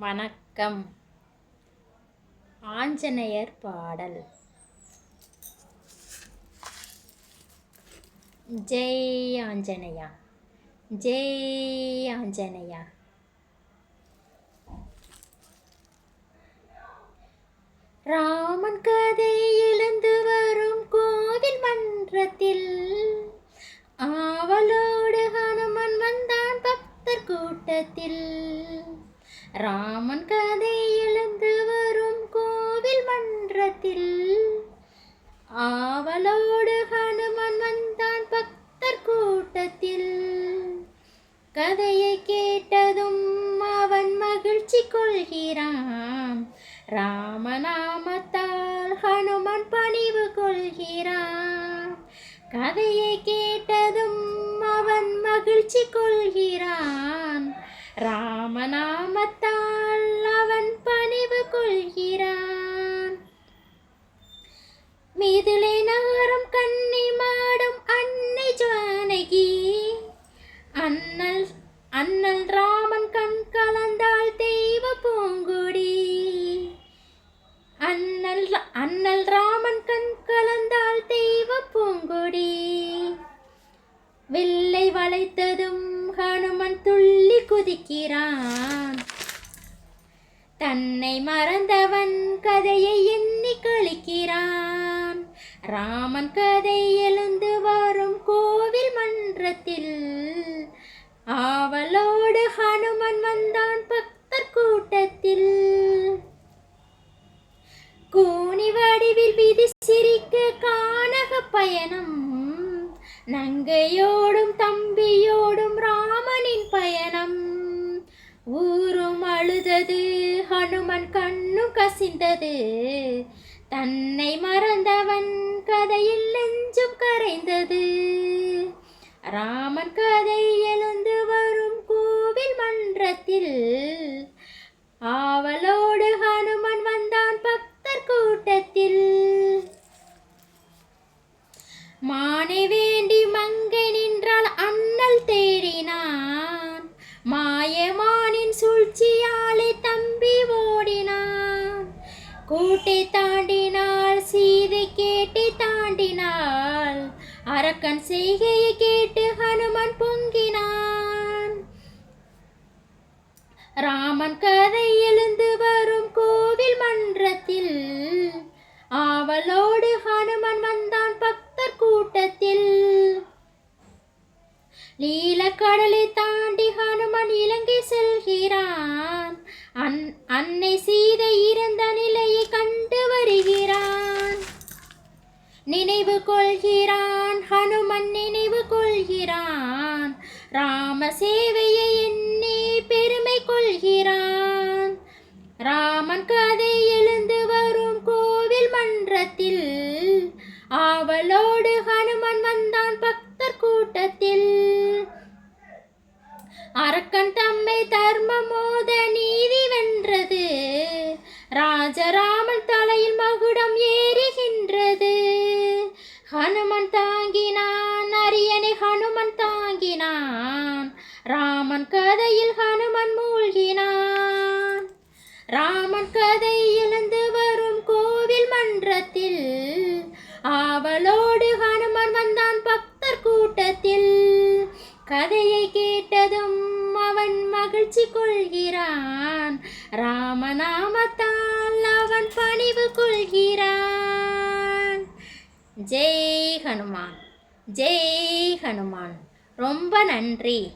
வணக்கம். ஆஞ்சநேயர் பாடல். ஜெய் ஆஞ்சநேயா. ஜெய் ஆஞ்சநேயா. ராமன் கதை எழுந்து வரும் கோவில் மன்றத்தில் ராமன் கதை எழுந்து வரும் கோவில் மன்றத்தில். ஆவலோடு ஹனுமன் வந்தான் பக்தர் கூட்டத்தில். கதையை கேட்டதும் அவன் மகிழ்ச்சி கொள்கிறான். ராமநாமத்தால் ஹனுமன் பணிவு கொள்கிறான். கதையை கேட்டதும் அவன் மகிழ்ச்சி கொள்கிறான். ராமநாமத்தால் அவன் பணிவு கொள்கிறான். மிதிலை நகரம் கன்னி மாடும் அன்னை ஜானகி. அண்ணல் அண்ணல் ராமன் கண் கலந்தால் தெய்வ பூங்குடி. அண்ணல் அண்ணல் ராமன் கண் கலந்தால் தெய்வ பூங்குடி. வில்லை வளைத்ததும் கொதிக்கிறான் தன்னை மறந்தவன் கதையை எண்ணி கழிக்கிறான். ராமன் கதை எழுந்து வரும் கோவில் மன்றத்தில் ஆவலோடு ஹனுமன் வந்தான் பக்தர் கூட்டத்தில். கூனி வடிவில் விதி சிரிக்க கானக பயணம். நங்கையோ ஊரும் அழுதது ஹனுமன் கண்ணும் கசிந்தது. தன்னை மறந்தவன் கதையில் நெஞ்சும் கரைந்தது. கூட்டை தாண்டினாள் சீதை கேட்டை தாண்டினாள் அரக்கன் செய்கையை கேட்டு ஹனுமன் பொங்கினான். ராமன் கதை எழுந்து வரும் கோவில் மன்றத்தில் ஆவலோடு ஹனுமன் வந்தான் பக்தர் கூட்டத்தில். நீலக்கடலை தாண்டி ஹனுமன் இலங்கை செல்கிறான். அன் அன்னை சீதை இருந்த கொள்கிறான் ஹனுமன் நினைவு கொள்கிறான். ராம சேவையை எண்ணி பெருமை கொள்கிறான். ராமன் கதை எழுந்து வரும் கோவில் மன்றத்தில் ஆவலோடு ஹனுமன் வந்தான் பக்தர் கூட்டத்தில். அரக்கன் தம்மை தர்ம மோத நீதி வென்றது. ராஜராமன் கதையில் ஹனுமன் மூழ்கினான். ராமன் கதை எழுந்து வரும் கோவில் மன்றத்தில் ஆவலோடு ஹனுமன் வந்தான் பக்தர் கூட்டத்தில். கதையை கேட்டதும் அவன் மகிழ்ச்சி கொள்கிறான். ராமநாமத்தால் அவன் பணிவு கொள்கிறான். ஜெய் ஹனுமான் ஜெய் ஹனுமான். ரொம்ப நன்றி.